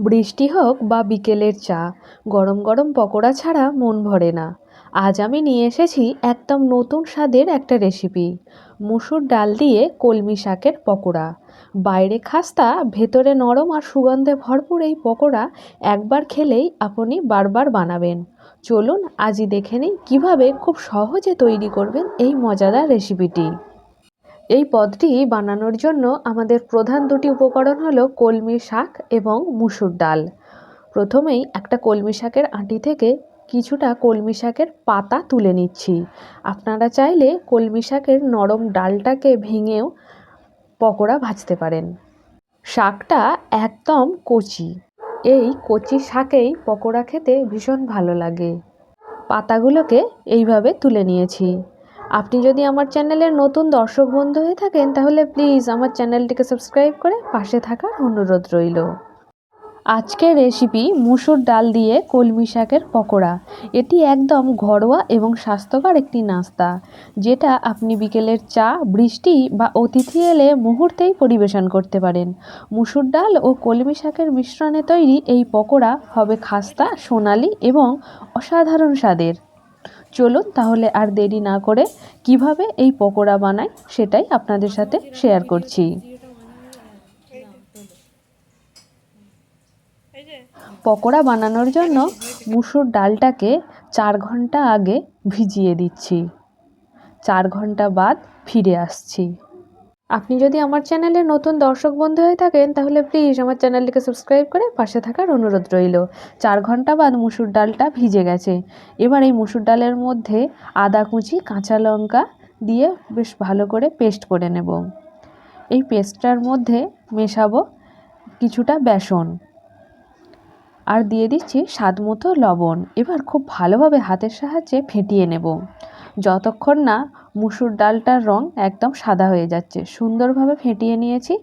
বৃষ্টি হোক বা বিকেলের চা, গরম গরম পকোড়া ছাড়া মন ভরে না। আজ আমি নিয়ে এসেছি একদম নতুন স্বাদের একটা রেসিপি মুসুর ডাল দিয়ে কলমি শাকের পকোড়া। বাইরে খাস্তা, ভেতরে নরম আর সুগন্ধে ভরপুর এই পকোড়া একবার খেলেই আপনি বারবার বানাবেন। চলুন, আজই দেখে নিই কীভাবে খুব সহজে তৈরি করবেন এই মজাদার রেসিপিটি এই পদটি বানানোর জন্য আমাদের প্রধান দুটি উপকরণ হলো কলমি শাক এবং মুসুর ডাল। প্রথমেই একটা কলমি শাকের আঁটি থেকে কিছুটা কলমি শাকের পাতা তুলে নিচ্ছি। আপনারা চাইলে কলমি শাকের নরম ডালটাকে ভেঙেও পকোড়া ভাজতে পারেন। শাকটা একদম কচি। এই কচি শাকেই পকোড়া খেতে ভীষণ ভালো লাগে। পাতাগুলোকে এইভাবে তুলে নিয়েছি। আপনি যদি আমার চ্যানেলের নতুন দর্শক বন্ধু হয়ে থাকেন, তাহলে প্লিজ আমার চ্যানেলটিকে সাবস্ক্রাইব করে পাশে থাকার অনুরোধ রইল। আজকের রেসিপি মুসুর ডাল দিয়ে কলমি শাকের পকোড়া। এটি একদম ঘরোয়া এবং স্বাস্থ্যকর একটি নাস্তা, যেটা আপনি বিকেলের চা, বৃষ্টি বা অতিথি এলে মুহূর্তেই পরিবেশন করতে পারেন। মুসুর ডাল ও কলমি শাকের মিশ্রণে তৈরি এই পকোড়া হবে খাস্তা, সোনালি এবং অসাধারণ স্বাদের। চলুন তাহলে আর দেরি না করে কীভাবে এই পকোড়া বানাই সেটাই আপনাদের সাথে শেয়ার করছি। পকোড়া বানানোর জন্য মুসুর ডালটাকে চার ঘণ্টা আগে ভিজিয়ে দিচ্ছি। চার ঘণ্টা বাদ ফিরে আসছি। আপনি যদি আমার চ্যানেলে নতুন দর্শক বন্ধু হয়ে থাকেন, তাহলে প্লিজ আমার চ্যানেলটিকে সাবস্ক্রাইব করে পাশে থাকার অনুরোধ রইল। চার ঘণ্টা বাদ মুসুর ডালটা ভিজে গেছে। এবার এই মুসুর ডালের মধ্যে আদা কুচি, কাঁচা লঙ্কা দিয়ে বেশ ভালো করে পেস্ট করে নেব। এই পেস্টটার মধ্যে মেশাবো কিছুটা বেসন। আর দিয়ে দিচ্ছি স্বাদ মতো লবণ। এবার খুব ভালোভাবে হাতের সাহায্যে ফেটিয়ে নেব। যতক্ষণ না মুসুর ডালটার রং একদম সাদা হয়ে যাচ্ছে। সুন্দরভাবে ফেটিয়ে নিয়েছি।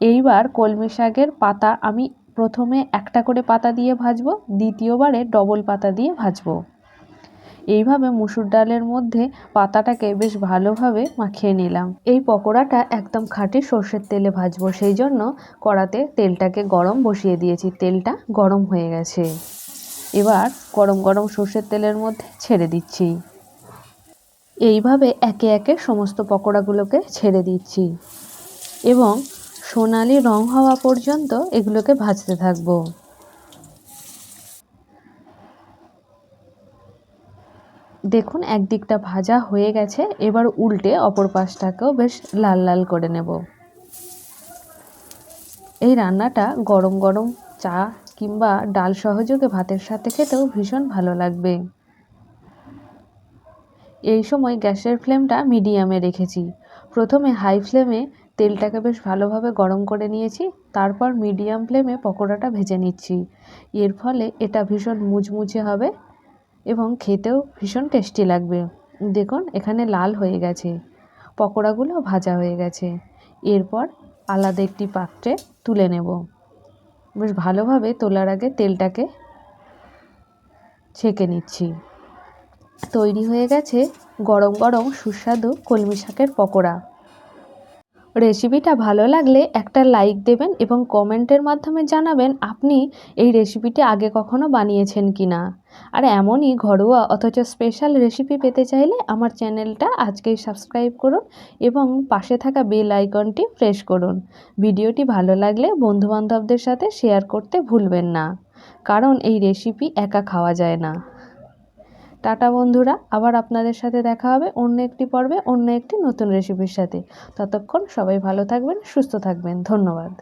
এইবার কলমি শাকের পাতা আমি প্রথমে একটা করে পাতা দিয়ে ভাজবো, দ্বিতীয়বারে ডবল পাতা দিয়ে ভাজবো। এইভাবে মুসুর ডালের মধ্যে পাতাটাকে বেশ ভালোভাবে মাখিয়ে নিলাম। এই পকোড়াটা একদম খাঁটি সর্ষের তেলে ভাজবো, সেই জন্য কড়াতে তেলটাকে গরম বসিয়ে দিয়েছি। তেলটা গরম হয়ে গেছে। এবার গরম গরম সর্ষের তেলের মধ্যে ছেড়ে দিচ্ছি। এইভাবে একে একে সমস্ত পকোড়াগুলোকে ছেড়ে দিচ্ছি। এবং সোনালি রং হওয়া পর্যন্ত এগুলোকে ভাজতে থাকব। দেখুন, একদিকটা ভাজা হয়ে গেছে, এবার উল্টে অপর পাশটাকেও বেশ লাল লাল করে নেব। এই রান্নাটা গরম গরম চা কিংবা ডাল সহযোগে ভাতের সাথে খেতেও ভীষণ ভালো লাগবে। এই সময় গ্যাসের ফ্লেমটা মিডিয়ামে রেখেছি। প্রথমে হাই ফ্লেমে তেলটাকে বেশ ভালোভাবে গরম করে নিয়েছি, তারপর মিডিয়াম ফ্লেমে পকোড়াটা ভেজে নিচ্ছি। এর ফলে এটা ভীষণ মুচমুচে হবে এবং খেতেও ভীষণ টেস্টি লাগবে। দেখুন, এখানে লাল হয়ে গেছে। পকোড়াগুলো ভাজা হয়ে গেছে। এরপর আলাদা একটি পাত্রে তুলে নেব। বেশ ভালোভাবে তোলার আগে তেলটাকে ছেঁকে নিচ্ছি। তৈরি হয়ে গেছে গরম গরম সুস্বাদু কলমি শাকের পকোড়া। রেসিপিটা ভালো লাগলে একটা লাইক দেবেন এবং কমেন্টের মাধ্যমে জানাবেন আপনি এই রেসিপিটি আগে কখনো বানিয়েছেন কি না আর এমনই ঘরোয়া অথচ স্পেশাল রেসিপি পেতে চাইলে আমার চ্যানেলটা আজকেই সাবস্ক্রাইব করুন এবং পাশে থাকা বেল আইকনটি প্রেস করুন। ভিডিওটি ভালো লাগলে বন্ধুবান্ধবদের সাথে শেয়ার করতে ভুলবেন না। কারণ এই রেসিপি একা খাওয়া যায় না। টাটা বন্ধুরা, আবার আপনাদের সাথে দেখা হবে অন্য একটি পর্বে, অন্য একটি নতুন রেসিপির সাথে। ততক্ষণ সবাই ভালো থাকবেন, সুস্থ থাকবেন। ধন্যবাদ।